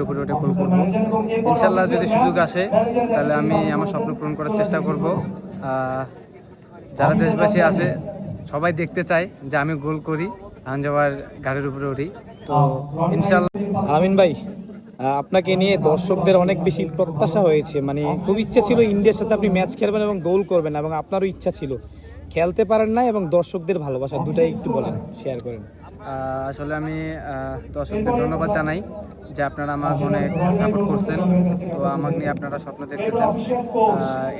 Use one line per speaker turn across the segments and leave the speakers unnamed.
গাড়ির উপরে ওঠে গোল করব। ইনশাল্লাহ যদি সুযোগ আসে তাহলে আমি আমার স্বপ্ন পূরণ করার চেষ্টা করব। যারা দেশবাসী আছে সবাই দেখতে চায় যে আমি গোল করি যাবার গাড়ির উপরে উঠি। তো ইনশাল্লাহ
আমিন ভাই আপনাকে নিয়ে দর্শকদের অনেক বেশি প্রত্যাশা হয়েছে। মানে খুব ইচ্ছা ছিল ইন্ডিয়ার সাথে আপনি ম্যাচ খেলবেন এবং গোল করবেন এবং আপনারও ইচ্ছা ছিল। খেলতে পারেন না এবং দর্শকদের ভালোবাসা দুটাই একটু বলেন শেয়ার করেন।
আসলে আমি দর্শকদের ধন্যবাদ জানাই। যে আপনারা আমাকে অনেক সাপোর্ট করছেন, তো আমাকে নিয়ে আপনারা স্বপ্ন দেখতেছেন।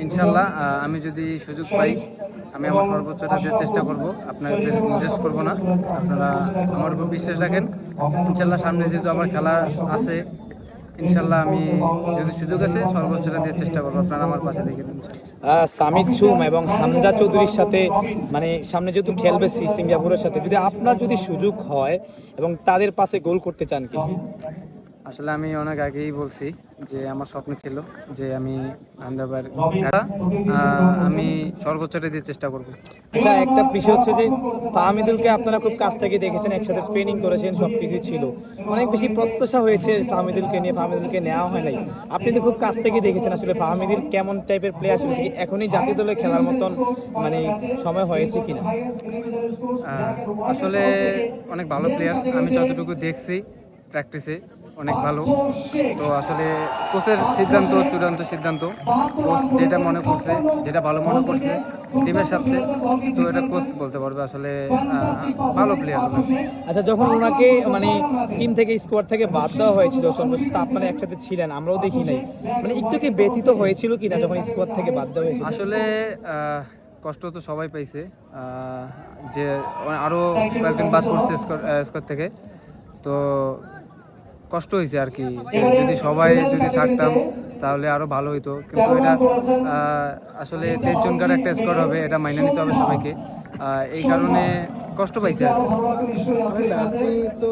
ইনশাল্লাহ আমি যদি সুযোগ পাই, আমি আমার সর্বোচ্চটা দিয়ে চেষ্টা করব। আপনাদের ইনভেস্ট করব না। আপনারা আমার উপর বিশ্বাস রাখেন। ইনশাল্লাহ, সামনে যেহেতু আমার খেলা আছে, ইনশাল্লাহ আমি যদি সুযোগ আছে সর্বোচ্চটা দিয়ে চেষ্টা করব। আপনারা আমার পাশে দেখে দিন
সামিদ চুম এবং হামজা চৌধুরীর সাথে মানে সামনে যেহেতু খেলবে সি সিঙ্গাপুরের সাথে, যদি আপনার যদি সুযোগ হয় এবং তাদের পাশে গোল করতে চান কি?
আসলে আমি অনেক আগেই বলছি যে আমার স্বপ্ন ছিল যে আমি আহমেদাবাদ আমি সর্বোচ্চটা দিয়ে চেষ্টা করব।
আচ্ছা একটা বিষয় হচ্ছে যে ফাহমিদুলকে আপনারা খুব কাছ থেকে দেখেছেন একসাথে ট্রেনিং করেছেন সব কিছু ছিল। অনেক বেশি প্রত্যাশা হয়েছে ফাহমিদুলকে নিয়ে ফাহমিদুলকে নেওয়া হয় নাই। আপনি তো খুব কাছ থেকে দেখেছেন আসলে ফাহমিদুল কেমন টাইপের প্লেয়ার ছিল এখনই জাতীয় দলে খেলার মতন মানে সময় হয়েছে কিনা?
আসলে অনেক ভালো প্লেয়ার আমি যতটুকু দেখছি প্র্যাকটিসে অনেক ভালো। তো আসলে কোচের সিদ্ধান্ত চূড়ান্ত সিদ্ধান্ত কোচ যেটা মনে করছে যেটা ভালো মনে করছে টিমের সাথে তো এটা কোচ বলতে পারবে আসলে ভালো প্লেয়ার
আচ্ছা যখন ওনাকে মানে টিম থেকে স্কোয়াড থেকে বাদ দেওয়া হয়েছিল সর্বোচ্চ আপনারা একসাথে ছিলেন আমরাও দেখি নাই। মানে একটু কি ব্যতীত হয়েছিল কিনা যখন স্কোয়াড থেকে বাদ দেওয়া হয়েছিল?
আসলে কষ্ট তো সবাই পাইছে যে আরও কয়েকজন বাদ পড়ছে স্কোর থেকে। তো কষ্ট হয়েছে আর কি। যদি সবাই যদি থাকতাম তাহলে আরও ভালো হইতো। কিন্তু এটা আসলে তেইশ জনকার একটা স্কোর হবে এটা মাইনে নিতে হবে সবাইকে। এই কারণে কষ্ট পাইছে আর কি।
তো